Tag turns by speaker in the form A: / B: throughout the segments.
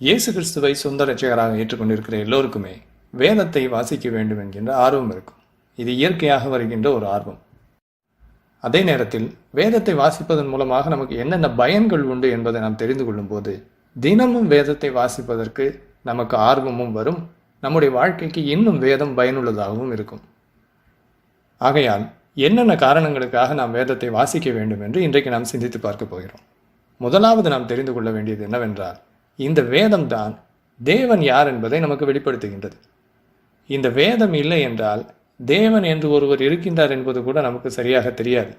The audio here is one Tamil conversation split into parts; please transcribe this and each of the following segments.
A: இயேசு கிறிஸ்துவை சொந்த ரட்சகராக ஏற்றுக்கொண்டிருக்கிற எல்லோருக்குமே வேதத்தை வாசிக்க வேண்டும் என்கின்ற ஆர்வம் இருக்கும். இது இயற்கையாக வருகின்ற ஒரு ஆர்வம். அதே நேரத்தில் வேதத்தை வாசிப்பதன் மூலமாக நமக்கு என்னென்ன பயன்கள் உண்டு என்பதை நாம் தெரிந்து கொள்ளும்போது தினமும் வேதத்தை வாசிப்பதற்கு நமக்கு ஆர்வமும் வரும். நம்முடைய வாழ்க்கைக்கு இன்னும் வேதம் பயனுள்ளதாகவும் இருக்கும். ஆகையால் என்னென்ன காரணங்களுக்காக நாம் வேதத்தை வாசிக்க வேண்டும் என்று இன்றைக்கு நாம் சிந்தித்து பார்க்க போகிறோம். முதலாவது நாம் தெரிந்து கொள்ள வேண்டியது என்னவென்றால் இந்த வேதம் தான் தேவன் யார் என்பதை நமக்கு வெளிப்படுத்துகின்றது. இந்த வேதம் இல்லை என்றால் தேவன் என்று ஒருவர் இருக்கின்றார் என்பது கூட நமக்கு சரியாக தெரியாது.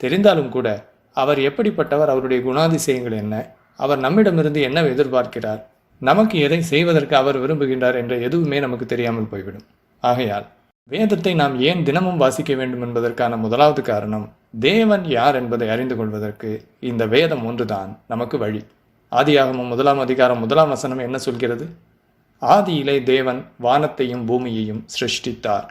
A: தெரிந்தாலும் கூட அவர் எப்படிப்பட்டவர் அவருடைய குணாதிசயங்கள் என்ன அவர் நம்மிடமிருந்து என்ன எதிர்பார்க்கிறார் நமக்கு எதை செய்வதற்கு அவர் விரும்புகின்றார் என்ற எதுவுமே நமக்கு தெரியாமல் போய்விடும். ஆகையால் வேதத்தை நாம் ஏன் தினமும் வாசிக்க வேண்டும் என்பதற்கான முதலாவது காரணம் தேவன் யார் என்பதை அறிந்து கொள்வதற்கு இந்த வேதம் ஒன்றுதான் நமக்கு வழி. ஆதியாகமும் முதலாம் அதிகாரம் முதலாம் வசனம் என்ன சொல்கிறது? ஆதியிலே தேவன் வானத்தையும் பூமியையும் சிருஷ்டித்தார்.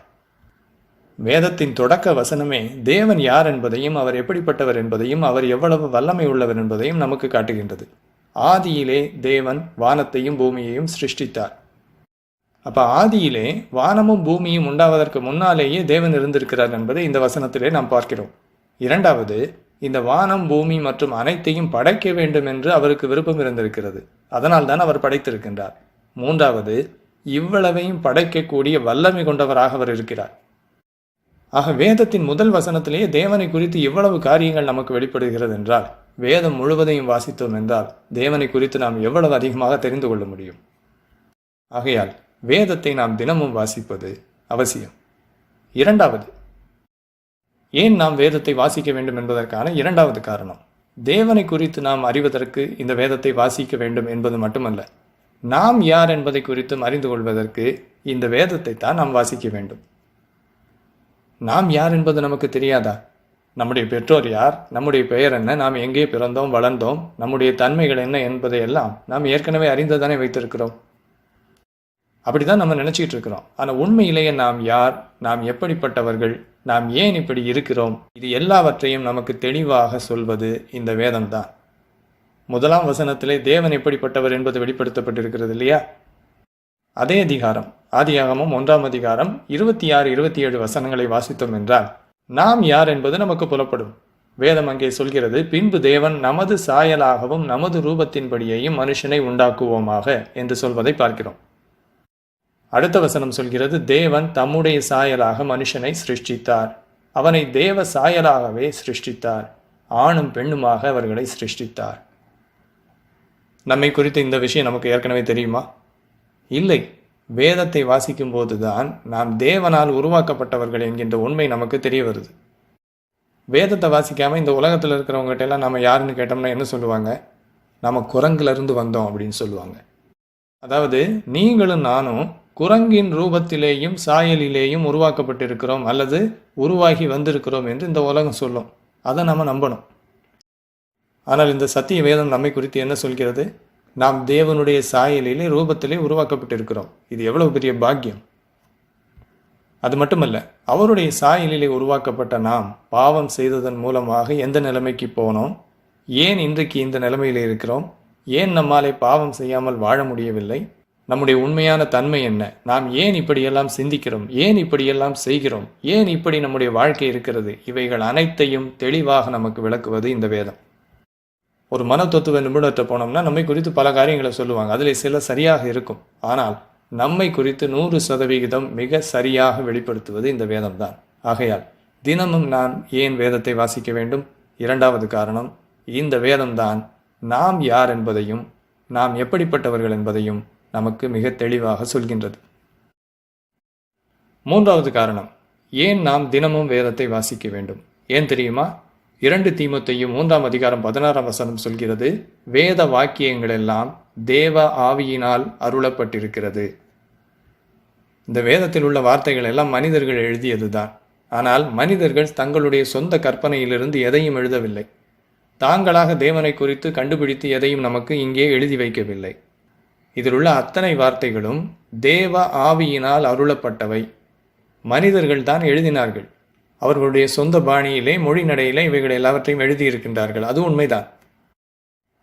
A: வேதத்தின் தொடக்க வசனமே தேவன் யார் என்பதையும் அவர் எப்படிப்பட்டவர் என்பதையும் அவர் எவ்வளவு வல்லமை உள்ளவர் என்பதையும் நமக்கு காட்டுகின்றது. ஆதியிலே தேவன் வானத்தையும் பூமியையும் சிருஷ்டித்தார். அப்ப ஆதியிலே வானமும் பூமியும் உண்டாவதற்கு முன்னாலேயே தேவன் இருந்திருக்கிறார் என்பதை இந்த வசனத்திலே நாம் பார்க்கிறோம். இரண்டாவது இந்த வானம் பூமி மற்றும் அனைத்தையும் படைக்க வேண்டும் என்று அவருக்கு விருப்பம் இருந்திருக்கிறது. அதனால் தான் அவர் படைத்திருக்கின்றார். மூன்றாவது இவ்வளவையும் படைக்கக்கூடிய வல்லமை கொண்டவராக அவர் இருக்கிறார். ஆக வேதத்தின் முதல் வசனத்திலேயே தேவனை குறித்து இவ்வளவு காரியங்கள் நமக்கு வெளிப்படுகிறது என்றால் வேதம் முழுவதையும் வாசித்தோம் என்றால் தேவனை குறித்து நாம் எவ்வளவு அதிகமாக தெரிந்து கொள்ள முடியும்? ஆகையால் வேதத்தை நாம் தினமும் வாசிப்பது அவசியம். இரண்டாவது ஏன் நாம் வேதத்தை வாசிக்க வேண்டும் என்பதற்கான இரண்டாவது காரணம். தேவனை குறித்து நாம் அறிவதற்கு இந்த வேதத்தை வாசிக்க வேண்டும் என்பது மட்டுமல்ல. நாம் யார் என்பதை குறித்தும் அறிந்து கொள்வதற்கு இந்த வேதத்தை தான் நாம் வாசிக்க வேண்டும். நாம் யார் என்பது நமக்கு தெரியாதா? நம்முடைய பெற்றோர் யார்? நம்முடைய பெயர் என்ன? நாம் எங்கே பிறந்தோம்? வளர்ந்தோம்? நம்முடைய தன்மைகள் என்ன என்பதையெல்லாம் நாம் ஏற்கனவே அறிந்ததானே வைத்திருக்கிறோம். அப்படிதான் நம்ம நினைச்சிட்டு இருக்கிறோம். ஆனால் உண்மையிலேயே நாம் யார்? நாம் எப்படிப்பட்டவர்கள்? நாம் ஏன் இப்படி இருக்கிறோம்? இது எல்லாவற்றையும் நமக்கு தெளிவாக சொல்வது இந்த வேதம் தான் முதலாம் வசனத்திலே தேவன் எப்படிப்பட்டவர் என்பது வெளிப்படுத்தப்பட்டிருக்கிறது இல்லையா? அதே அதிகாரம் ஆதியாகமும் ஒன்றாம் அதிகாரம் இருபத்தி ஆறு இருபத்தி ஏழு வசனங்களை வாசித்தோம் என்றால் நாம் யார் என்பது நமக்கு புலப்படும். வேதம் அங்கே சொல்கிறது பின்பு தேவன் நமது சாயலாகவும் நமது ரூபத்தின்படியையும் மனுஷனை உண்டாக்குவோமாக என்று சொல்வதை பார்க்கிறோம். அடுத்த வசனம் சொல்கிறது தேவன் தம்முடைய சாயலாக மனுஷனை சிருஷ்டித்தார். அவனை தேவ சாயலாகவே சிருஷ்டித்தார். ஆணும் பெண்ணுமாக அவர்களை சிருஷ்டித்தார். நம்மை குறித்த இந்த விஷயம் நமக்கு ஏற்கனவே தெரியுமா? இல்லை. வேதத்தை வாசிக்கும் போதுதான் நாம் தேவனால் உருவாக்கப்பட்டவர்கள் என்கின்ற உண்மை நமக்கு தெரிய வருது. வேதத்தை வாசிக்காமல் இந்த உலகத்தில் இருக்கிறவங்ககிட்ட எல்லாம் நம்ம யாருன்னு கேட்டோம்னா என்ன சொல்லுவாங்க? நம்ம குரங்குலேருந்து வந்தோம் அப்படின்னு சொல்லுவாங்க. அதாவது நீங்களும் நானும் குரங்கின் ரூபத்திலேயும் சாயலிலேயும் உருவாக்கப்பட்டிருக்கிறோம் அல்லது உருவாகி வந்திருக்கிறோம் என்று இந்த உலகம் சொல்லும். அதை நாம் நம்பணும். ஆனால் இந்த சத்திய வேதம் நம்மை குறித்து என்ன சொல்கிறது? நாம் தேவனுடைய சாயலிலே ரூபத்திலே உருவாக்கப்பட்டிருக்கிறோம். இது எவ்வளவு பெரிய பாக்கியம். அது மட்டுமல்ல அவருடைய சாயலிலே உருவாக்கப்பட்ட நாம் பாவம் செய்ததன் மூலமாக எந்த நிலைமைக்கு போனோம்? ஏன் இன்றைக்கு இந்த நிலைமையில் இருக்கிறோம்? ஏன் நம்மாலே பாவம் செய்யாமல் வாழ முடியவில்லை? நம்முடைய உண்மையான தன்மை என்ன? நாம் ஏன் இப்படியெல்லாம் சிந்திக்கிறோம்? ஏன் இப்படியெல்லாம் செய்கிறோம்? ஏன் இப்படி நம்முடைய வாழ்க்கை இருக்கிறது? இவைகள் அனைத்தையும் தெளிவாக நமக்கு விளக்குவது இந்த வேதம். ஒரு மன தத்துவ நிபுணத்தை போனோம்னா நம்மை குறித்து பல காரியங்களை சொல்லுவாங்க. அதில் சில சரியாக இருக்கும். ஆனால் நம்மை குறித்து நூறு சதவிகிதம் மிக சரியாக வெளிப்படுத்துவது இந்த வேதம் தான் ஆகையால் தினமும் நான் ஏன் வேதத்தை வாசிக்க வேண்டும்? இரண்டாவது காரணம் இந்த வேதம்தான் நாம் யார் என்பதையும் நாம் எப்படிப்பட்டவர்கள் என்பதையும் நமக்கு மிக தெளிவாக சொல்கின்றது. மூன்றாவது காரணம் ஏன் நாம் தினமும் வேதத்தை வாசிக்க வேண்டும்? ஏன் தெரியுமா? இரண்டு தீமத்தையும் மூன்றாம் அதிகாரம் பதினாறாம் வசனம் சொல்கிறது வேத வாக்கியங்கள் எல்லாம் தேவ ஆவியினால் அருளப்பட்டிருக்கிறது. இந்த வேதத்தில் உள்ள வார்த்தைகள் எல்லாம் மனிதர்கள் எழுதியதுதான். ஆனால் மனிதர்கள் தங்களுடைய சொந்த கற்பனையிலிருந்து எதையும் எழுதவில்லை. தாங்களாக தேவனை குறித்து கண்டுபிடித்து எதையும் நமக்கு இங்கே எழுதி வைக்கவில்லை. இதில் உள்ள அத்தனை வார்த்தைகளும் தேவ ஆவியினால் அருளப்பட்டவை. மனிதர்கள் தான் எழுதினார்கள். அவர்களுடைய சொந்த பாணியிலே மொழி நடையிலே இவைகள் எல்லாவற்றையும் எழுதியிருக்கின்றார்கள். அது உண்மைதான்.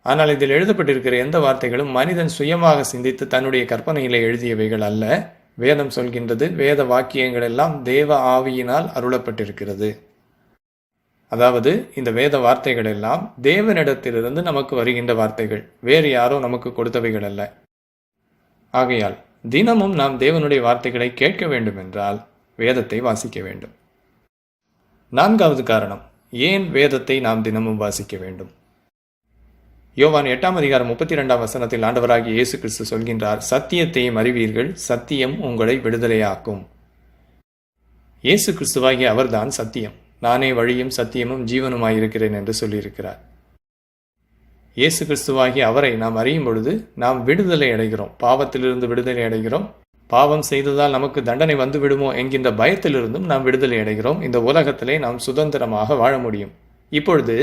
A: ஆனால் இதில் எழுதப்பட்டிருக்கிற எந்த வார்த்தைகளும் மனிதன் சுயமாக சிந்தித்து தன்னுடைய கற்பனையிலே எழுதியவைகள் அல்ல. வேதம் சொல்கின்றது வேத வாக்கியங்கள் எல்லாம் தேவ ஆவியினால் அருளப்பட்டிருக்கிறது. அதாவது இந்த வேத வார்த்தைகள் எல்லாம் தேவனிடத்திலிருந்து நமக்கு வருகின்ற வார்த்தைகள். வேறு யாரோ நமக்கு கொடுத்தவைகள் அல்ல. ஆகையால் தினமும் நாம் தேவனுடைய வார்த்தைகளை கேட்க வேண்டும் என்றால் வேதத்தை வாசிக்க வேண்டும். நான்காவது காரணம் ஏன் வேதத்தை நாம் தினமும் வாசிக்க வேண்டும்? யோவான் எட்டாம் அதிகாரம் முப்பத்தி இரண்டாம் வசனத்தில் ஆண்டவராகிய இயேசு கிறிஸ்து சொல்கின்றார் சத்தியத்தையும் அறிவீர்கள் சத்தியம் உங்களை விடுதலையாக்கும். இயேசு கிறிஸ்துவாகிய அவர்தான் சத்தியம். நானே வழியும் சத்தியமும் ஜீவனுமாயிருக்கிறேன் என்று சொல்லியிருக்கிறார். இயேசு கிறிஸ்துவாகி அவரை நாம் அறியும் பொழுது நாம் விடுதலை அடைகிறோம். பாவத்திலிருந்து விடுதலை அடைகிறோம். பாவம் செய்ததால் நமக்கு தண்டனை வந்து விடுமோ என்கின்ற பயத்திலிருந்தும் நாம் விடுதலை அடைகிறோம். இந்த உலகத்திலே நாம் சுதந்திரமாக வாழ முடியும். இப்பொழுது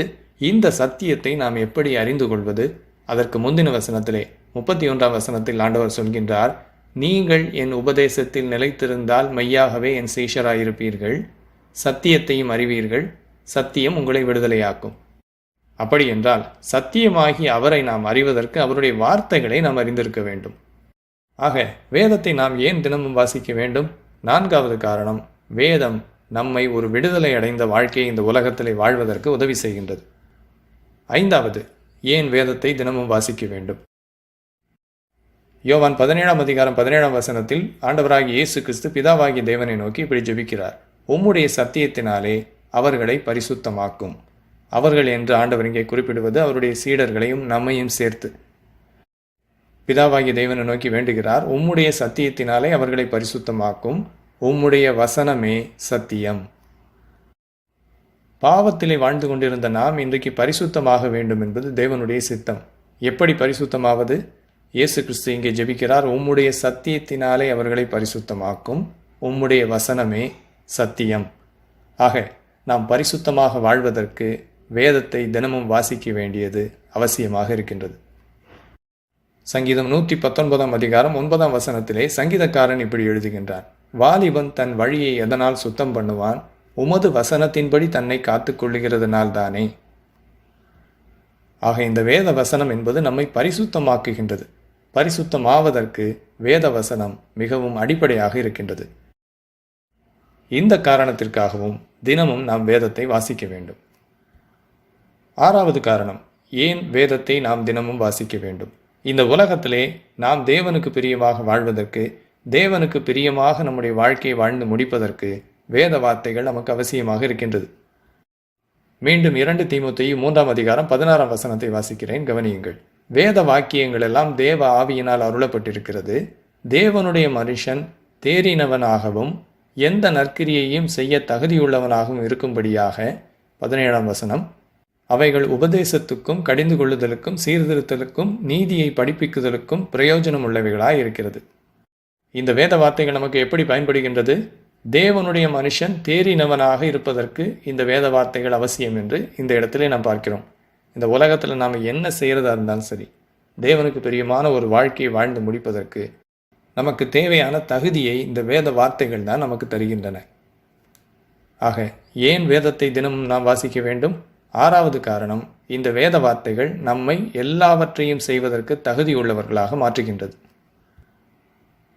A: இந்த சத்தியத்தை நாம் எப்படி அறிந்து கொள்வது? அதற்கு முந்தின வசனத்திலே முப்பத்தி ஒன்றாம் வசனத்தில் ஆண்டவர் சொல்கின்றார் நீங்கள் என் உபதேசத்தில் நிலைத்திருந்தால் மெய்யாகவே என் சீஷராயிருப்பீர்கள். சத்தியத்தையும் அறிவீர்கள். சத்தியம் உங்களை விடுதலையாக்கும். அப்படியென்றால் சத்தியமாகி அவரை நாம் அறிவதற்கு அவருடைய வார்த்தைகளை நாம் அறிந்திருக்க வேண்டும். ஆக வேதத்தை நாம் ஏன் தினமும் வாசிக்க வேண்டும்? நான்காவது காரணம் வேதம் நம்மை ஒரு விடுதலை அடைந்த வாழ்க்கையை இந்த உலகத்திலே வாழ்வதற்கு உதவி செய்கின்றது. ஐந்தாவது ஏன் வேதத்தை தினமும் வாசிக்க வேண்டும்? யோவான் பதினேழாம் அதிகாரம் பதினேழாம் வசனத்தில் ஆண்டவராகிய இயேசு கிறிஸ்து பிதாவாகிய தேவனை நோக்கி இப்படி ஜெபிக்கிறார். உம்முடைய சத்தியத்தினாலே அவர்களை பரிசுத்தமாக்கும். அவர்கள் என்று ஆண்டவர் இங்கே குறிப்பிடுவது அவருடைய சீடர்களையும் நம்மையும் சேர்த்து. பிதாவாகிய தேவனை நோக்கி வேண்டுகிறார் உம்முடைய சத்தியத்தினாலே அவர்களை பரிசுத்தமாக்கும். உம்முடைய வசனமே சத்தியம். பாவத்திலே வாழ்ந்து கொண்டிருந்த நாம் இன்றைக்கு பரிசுத்தமாக வேண்டும் என்பது தேவனுடைய சித்தம். எப்படி பரிசுத்தமாவது? இயேசு கிறிஸ்து இங்கே ஜெபிக்கிறார் உம்முடைய சத்தியத்தினாலே அவர்களை பரிசுத்தமாக்கும். உம்முடைய வசனமே சத்தியம். ஆக நாம் பரிசுத்தமாக வாழ்வதற்கு வேதத்தை தினமும் வாசிக்க வேண்டியது அவசியமாக இருக்கின்றது. சங்கீதம் நூற்றி பத்தொன்பதாம் அதிகாரம் ஒன்பதாம் வசனத்திலே சங்கீதக்காரன் இப்படி எழுதுகின்றான். வாலிபன் தன் வழியை எதனால் சுத்தம் பண்ணுவான்? உமது வசனத்தின்படி தன்னை காத்து கொள்ளுகிறதுனால்தானே ஆக இந்த வேத வசனம் என்பது நம்மை பரிசுத்தமாக்குகின்றது. பரிசுத்தமாவதற்கு வேத வசனம் மிகவும் அடிப்படையாக இருக்கின்றது. இந்த காரணத்திற்காகவும் தினமும் நாம் வேதத்தை வாசிக்க வேண்டும். ஆறாவது காரணம் ஏன் வேதத்தை நாம் தினமும் வாசிக்க வேண்டும்? இந்த உலகத்திலே நாம் தேவனுக்கு பிரியமாக வாழ்வதற்கு தேவனுக்கு பிரியமாக நம்முடைய வாழ்க்கையை வாழ்ந்து முடிப்பதற்கு வேத வார்த்தைகள் நமக்கு அவசியமாக இருக்கின்றது. மீண்டும் இரண்டு தீமுத்தையும் மூன்றாம் அதிகாரம் பதினாறாம் வசனத்தை வாசிக்கிறேன் கவனியுங்கள். வேத வாக்கியங்கள் எல்லாம் தேவ ஆவியினால் அருளப்பட்டிருக்கிறது. தேவனுடைய மனுஷன் தேறினவனாகவும் எந்த நற்கிரியையும் செய்ய தகுதியுள்ளவனாகவும் இருக்கும்படியாக பதினேழாம் வசனம் அவைகள் உபதேசத்துக்கும் கடிந்து கொள்ளுதலுக்கும் சீர்திருத்தலுக்கும் நீதியை படிப்பிக்குதலுக்கும் பிரயோஜனம் உள்ளவைகளாய் இருக்கிறது. இந்த வேத வார்த்தைகள் நமக்கு எப்படி பயன்படுகின்றது? தேவனுடைய மனுஷன் தேறினவனாக இருப்பதற்கு இந்த வேத வார்த்தைகள் அவசியம் என்று இந்த இடத்திலே நாம் பார்க்கிறோம். இந்த உலகத்தில் நாம் என்ன செய்கிறதா இருந்தாலும் சரி தேவனுக்கு பிரியமான ஒரு வாழ்க்கையை வாழ்ந்து முடிப்பதற்கு நமக்கு தேவையான தகுதியை இந்த வேத வார்த்தைகள் தான் நமக்கு தருகின்றன. ஆக ஏன் வேதத்தை தினமும் நாம் வாசிக்க வேண்டும்? ஆறாவது காரணம் இந்த வேத வார்த்தைகள் நம்மை எல்லாவற்றையும் செய்வதற்கு தகுதியுள்ளவர்களாக மாற்றுகின்றது.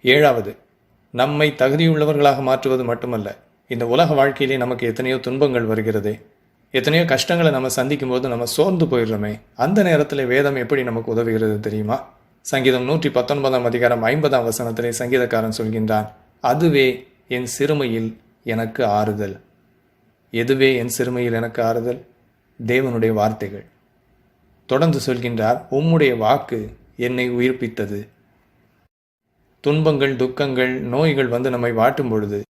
A: ஏழாவது நம்மை தகுதியுள்ளவர்களாக மாற்றுவது மட்டுமல்ல இந்த உலக வாழ்க்கையிலே நமக்கு எத்தனையோ துன்பங்கள் வருகிறது எத்தனையோ கஷ்டங்களை நம்ம சந்திக்கும் போது நம்ம சோர்ந்து போயிடுறோமே அந்த நேரத்தில் வேதம் எப்படி நமக்கு உதவுகிறது தெரியுமா? சங்கீதம் நூற்றி பத்தொன்பதாம் அதிகாரம் ஐம்பதாம் வசனத்திலே சங்கீதக்காரன் சொல்கின்றான் அதுவே என் சிறுமையில் எனக்கு ஆறுதல். எதுவே என் சிறுமையில் எனக்கு ஆறுதல்? தேவனுடைய வார்த்தைகள். தொடர்ந்து சொல்கின்றார் உம்முடைய வாக்கு என்னை உயிர்ப்பித்தது. துன்பங்கள் துக்கங்கள் நோய்கள் வந்து நம்மை வாட்டும் பொழுது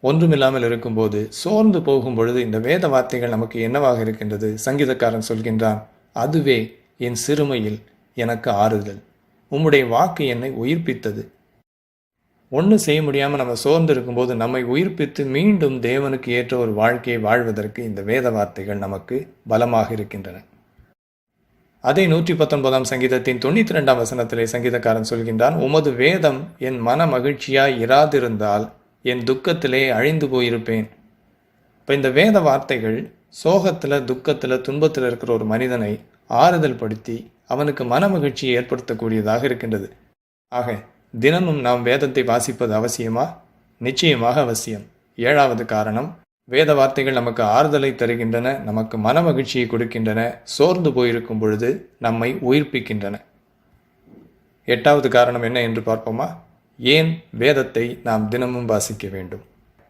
A: ஒன்றுமில்லாமல் இருக்கும்போது சோர்ந்து போகும் பொழுது இந்த வேத வார்த்தைகள் நமக்கு என்னவாக இருக்கின்றது? சங்கீதக்காரன் சொல்கின்றான் அதுவே என் சிறுமையில் எனக்கு ஆறுதல். உம்முடைய வாக்கு என்னை உயிர்ப்பித்தது. ஒன்றும் செய்ய முடியாமல் நம்ம சோர்ந்து இருக்கும்போது நம்மை உயிர்ப்பித்து மீண்டும் தேவனுக்கு ஏற்ற ஒரு வாழ்க்கையை வாழ்வதற்கு இந்த வேத வார்த்தைகள் நமக்கு பலமாக இருக்கின்றன. அதே நூற்றி பத்தொன்பதாம் சங்கீதத்தின் தொண்ணூற்றி ரெண்டாம் வசனத்திலே சங்கீதக்காரன் சொல்கின்றான் உமது வேதம் என் மன மகிழ்ச்சியாய் இராதிருந்தால் என் துக்கத்திலே அழிந்து போயிருப்பேன். இப்போ இந்த வேத வார்த்தைகள் சோகத்தில் துக்கத்தில் துன்பத்தில் இருக்கிற ஒரு மனிதனை ஆறுதல் படுத்தி அவனுக்கு மனமகிழ்ச்சியை ஏற்படுத்தக்கூடியதாக இருக்கின்றது. ஆக தினமும் நாம் வேதத்தை வாசிப்பது அவசியமா? நிச்சயமாக அவசியம். ஏழாவது காரணம் வேத வார்த்தைகள் நமக்கு ஆறுதலை தருகின்றன நமக்கு மனமகிழ்ச்சியை கொடுக்கின்றன சோர்ந்து போயிருக்கும் பொழுது நம்மை உயிர்ப்பிக்கின்றன. எட்டாவது காரணம் என்ன என்று பார்ப்போமா? ஏன் வேதத்தை நாம் தினமும் வாசிக்க வேண்டும்?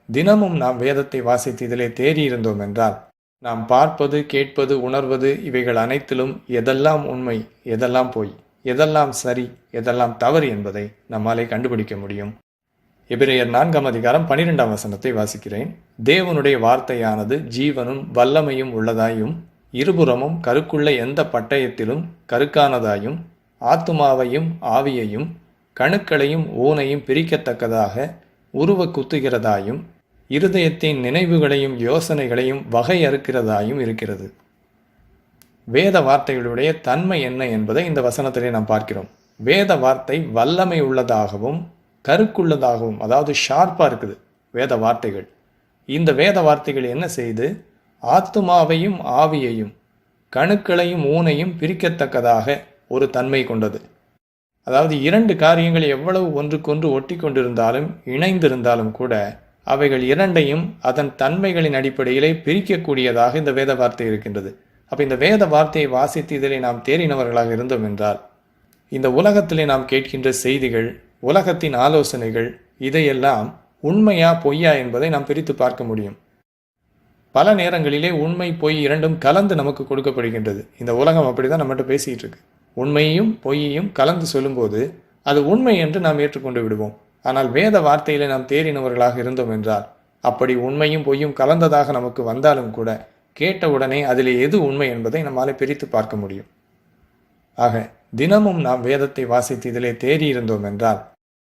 A: தினமும் நாம் வேதத்தை வாசித்து இதிலே தேறியிருந்தோம் என்றால் நாம் பார்ப்பது கேட்பது உணர்வது இவைகள் அனைத்திலும் எதெல்லாம் உண்மை எதெல்லாம் போய்? எதெல்லாம் சரி எதெல்லாம் தவறு என்பதை நம்மாலே கண்டுபிடிக்க முடியும். எபிரேயர் நான்காம் அதிகாரம் பனிரெண்டாம் வசனத்தை வாசிக்கிறேன். தேவனுடைய வார்த்தையானது ஜீவனும் வல்லமையும் உள்ளதாயும் இருபுறமும் கருக்குள்ள எந்த பட்டயத்திலும் கருக்கானதாயும் ஆத்துமாவையும் ஆவியையும் கணுக்களையும் ஊனையும் பிரிக்கத்தக்கதாக உருவ குத்துகிறதாயும் இருதயத்தின் நினைவுகளையும் யோசனைகளையும் வகையறுக்கிறதாயும் இருக்கிறது. வேத வார்த்தைகளுடைய தன்மை என்ன என்பதை இந்த வசனத்திலே நாம் பார்க்கிறோம். வேத வார்த்தை வல்லமை உள்ளதாகவும் கருக்குள்ளதாகவும் அதாவது ஷார்ப்பாக இருக்குது வேத வார்த்தைகள். இந்த வேத வார்த்தைகள் என்ன செய்து? ஆத்துமாவையும் ஆவியையும் கணுக்களையும் ஊனையும் பிரிக்கத்தக்கதாக ஒரு தன்மை கொண்டது. அதாவது இரண்டு காரியங்கள் எவ்வளவு ஒன்றுக்கொன்று ஒட்டி கொண்டிருந்தாலும் இணைந்திருந்தாலும் கூட அவைகள் இரண்டையும் அதன் தன்மைகளின் அடிப்படையிலே பிரிக்கக்கூடியதாக இந்த வேத வார்த்தை இருக்கின்றது. அப்போ இந்த வேத வார்த்தையை வாசித்து இதிலே நாம் தேறினவர்களாக இருந்தோம் என்றால் இந்த உலகத்திலே நாம் கேட்கின்ற செய்திகள் உலகத்தின் ஆலோசனைகள் இதையெல்லாம் உண்மையா பொய்யா என்பதை நாம் பிரித்து பார்க்க முடியும். பல நேரங்களிலே உண்மை பொய் இரண்டும் கலந்து நமக்கு கொடுக்கப்படுகின்றது. இந்த உலகம் அப்படிதான் நம்மகிட்ட பேசிகிட்டு இருக்கு. உண்மையையும் பொய்யையும் கலந்து சொல்லும்போது அது உண்மை என்று நாம் ஏற்றுக்கொண்டு விடுவோம். ஆனால் வேத வார்த்தையிலே நாம் தேறினவர்களாக இருந்தோம் என்றால் அப்படி உண்மையும் பொய்யும் கலந்ததாக நமக்கு வந்தாலும் கூட கேட்டவுடனே அதில் எது உண்மை என்பதை நம்மாலே பிரித்து பார்க்க முடியும். ஆக தினமும் நாம் வேதத்தை வாசித்து இதிலே தேறியிருந்தோம் என்றால்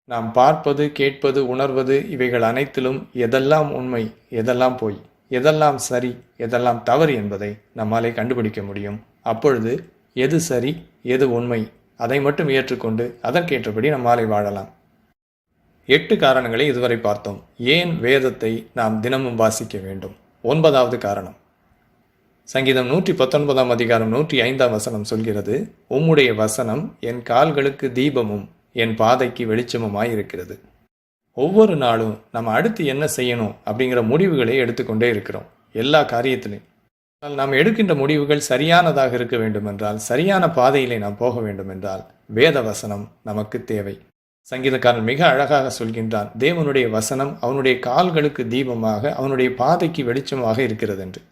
A: நாம் பார்ப்பது கேட்பது உணர்வது இவைகள் அனைத்திலும் எதெல்லாம் உண்மை எதெல்லாம் பொய் எதெல்லாம் சரி எதெல்லாம் தவறு என்பதை நம்மாலே கண்டுபிடிக்க முடியும். அப்பொழுது எது சரி எது உண்மை அதை மட்டும் ஏற்றுக்கொண்டு அதற்கேற்றபடி நம்மாலே வாழலாம். எட்டு காரணங்களை இதுவரை பார்த்தோம். ஏன் வேதத்தை நாம் தினமும் வாசிக்க வேண்டும்? ஒன்பதாவது காரணம். சங்கீதம் நூற்றி பத்தொன்பதாம் அதிகாரம் நூற்றி ஐந்தாம் வசனம் சொல்கிறது உம்முடைய வசனம் என் கால்களுக்கு தீபமும் என் பாதைக்கு வெளிச்சமுமாய் இருக்கிறது ஒவ்வொரு நாளும் நம்ம அடுத்து என்ன செய்யணும் அப்படிங்கிற முடிவுகளை எடுத்துக்கொண்டே இருக்கிறோம் எல்லா காரியத்திலையும். ஆனால் நாம் எடுக்கின்ற முடிவுகள் சரியானதாக இருக்க வேண்டும் என்றால் சரியான பாதையிலே நாம் போக வேண்டும் என்றால் வேத வசனம் நமக்கு தேவை. சங்கீதக்காரன் மிக அழகாக சொல்கின்றான் தேவனுடைய வசனம் அவனுடைய கால்களுக்கு தீபமாக அவனுடைய பாதைக்கு வெளிச்சமாக இருக்கிறது என்று.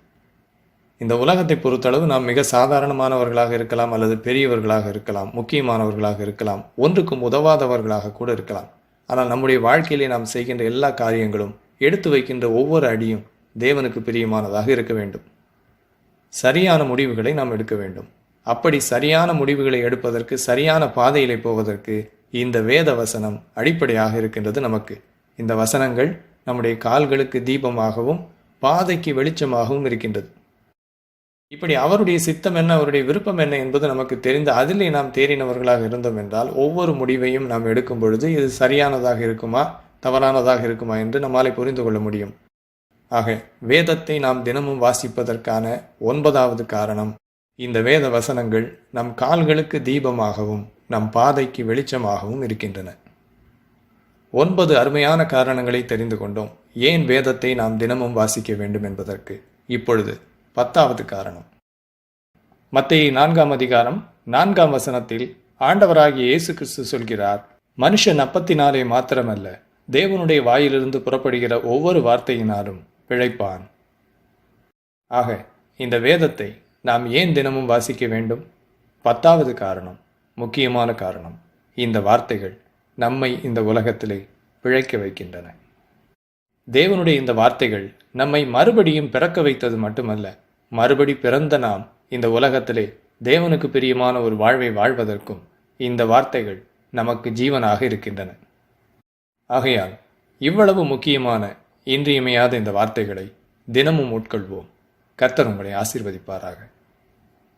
A: இந்த உலகத்தை பொறுத்தளவு நாம் மிக சாதாரணமானவர்களாக இருக்கலாம் அல்லது பெரியவர்களாக இருக்கலாம் முக்கியமானவர்களாக இருக்கலாம் ஒன்றுக்கும் உதவாதவர்களாக கூட இருக்கலாம். ஆனால் நம்முடைய வாழ்க்கையிலே நாம் செய்கின்ற எல்லா காரியங்களும் எடுத்து வைக்கின்ற ஒவ்வொரு அடியும் தேவனுக்கு பிரியமானதாக இருக்க வேண்டும். சரியான முடிவுகளை நாம் எடுக்க வேண்டும். அப்படி சரியான முடிவுகளை எடுப்பதற்கு சரியான பாதையிலே போவதற்கு இந்த வேத வசனம் அடிப்படையாக இருக்கின்றது நமக்கு. இந்த வசனங்கள் நம்முடைய கால்களுக்கு தீபமாகவும் பாதைக்கு வெளிச்சமாகவும் இருக்கின்றது. இப்படி அவருடைய சித்தம் என்ன அவருடைய விருப்பம் என்ன என்பது நமக்கு தெரிந்து அதிலே நாம் தேறினவர்களாக இருந்தோம் என்றால் ஒவ்வொரு முடிவையும் நாம் எடுக்கும் பொழுது இது சரியானதாக இருக்குமா தவறானதாக இருக்குமா என்று நம்மாலே புரிந்து கொள்ள முடியும். ஆக வேதத்தை நாம் தினமும் வாசிப்பதற்கான ஒன்பதாவது காரணம் இந்த வேத வசனங்கள் நம் கால்களுக்கு தீபமாகவும் நம் பாதைக்கு வெளிச்சமாகவும் இருக்கின்றன. ஒன்பது அருமையான காரணங்களை தெரிந்து கொண்டோம். ஏன் வேதத்தை நாம் தினமும் வாசிக்க வேண்டும் என்பதற்கு? இப்பொழுது பத்தாவது காரணம். மத்திய நான்காம் அதிகாரம் நான்காம் வசனத்தில் ஆண்டவராகிய இயேசு கிறிஸ்து சொல்கிறார் மனுஷன் அப்பத்தினாலே மாத்திரமல்ல தேவனுடைய வாயிலிருந்து புறப்படுகிற ஒவ்வொரு வார்த்தையினாலும் பிழைப்பான். ஆக இந்த வேதத்தை நாம் ஏன் தினமும் வாசிக்க வேண்டும்? பத்தாவது காரணம் முக்கியமான காரணம் இந்த வார்த்தைகள் நம்மை இந்த உலகத்திலே பிழைக்க வைக்கின்றன. தேவனுடைய இந்த வார்த்தைகள் நம்மை மறுபடியும் பிறக்க வைத்தது மட்டுமல்ல மறுபடி பிறந்த நாம் இந்த உலகத்திலே தேவனுக்கு பிரியமான ஒரு வாழ்வை வாழ்வதற்கும் இந்த வார்த்தைகள் நமக்கு ஜீவனாக இருக்கின்றன. ஆகையால் இவ்வளவு முக்கியமான இன்றியமையாத இந்த வார்த்தைகளை தினமும் உட்கொள்வோம். கர்த்தர் உங்களை ஆசீர்வதிப்பாராக.